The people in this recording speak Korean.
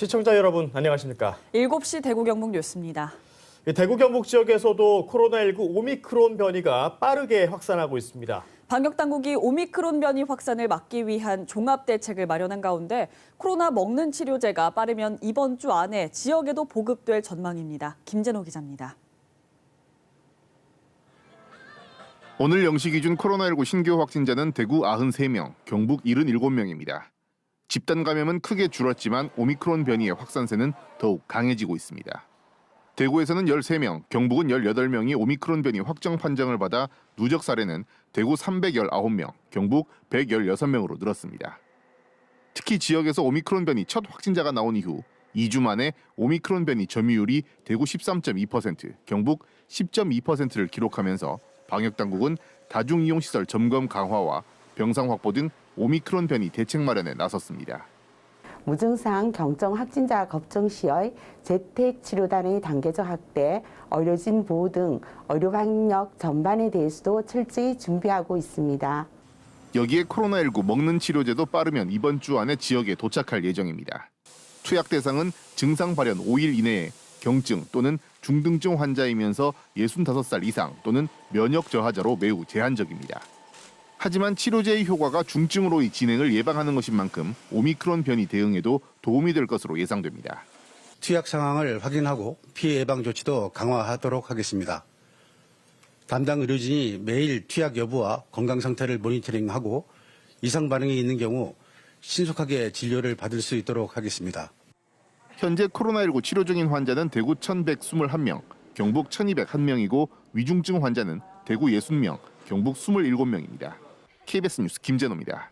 시청자 여러분 안녕하십니까? 7시 대구 경북 뉴스입니다. 이 대구 경북 지역에서도 코로나19 오미크론 변이가 빠르게 확산하고 있습니다. 방역 당국이 오미크론 변이 확산을 막기 위한 종합 대책을 마련한 가운데 코로나 먹는 치료제가 빠르면 이번 주 안에 지역에도 보급될 전망입니다. 김재노 기자입니다. 오늘 0시 기준 코로나19 신규 확진자는 대구 93명, 경북 77명입니다. 집단 감염은 크게 줄었지만 오미크론 변이의 확산세는 더욱 강해지고 있습니다. 대구에서는 13명, 경북은 18명이 오미크론 변이 확정 판정을 받아 누적 사례는 대구 319명, 경북 116명으로 늘었습니다. 특히 지역에서 오미크론 변이 첫 확진자가 나온 이후 2주 만에 오미크론 변이 점유율이 대구 13.2%, 경북 10.2%를 기록하면서 방역 당국은 다중 이용 시설 점검 강화와 병상 확보 등 오미크론 변이 대책 마련에 나섰습니다. 무증상 경정 확진자 걱정 시의 재택 치료단의 단계적 확대, 의료진 보호 등 의료 방역 전반에 대해서도 철저히 준비하고 있습니다. 여기에 코로나19 먹는 치료제도 빠르면 이번 주 안에 지역에 도착할 예정입니다. 투약 대상은 증상 발현 5일 이내에 경증 또는 중등증 환자이면서 65살 이상 또는 면역 저하자로 매우 제한적입니다. 하지만 치료제의 효과가 중증으로의 진행을 예방하는 것인 만큼 오미크론 변이 대응에도 도움이 될 것으로 예상됩니다. 투약 상황을 확인하고 피해 예방 조치도 강화하도록 하겠습니다. 담당 의료진이 매일 투약 여부와 건강 상태를 모니터링하고 이상 반응이 있는 경우 신속하게 진료를 받을 수 있도록 하겠습니다. 현재 코로나19 치료 중인 환자는 대구 1,121명, 경북 1,201명이고 위중증 환자는 대구 60명, 경북 27명입니다. KBS 뉴스 김재노입니다.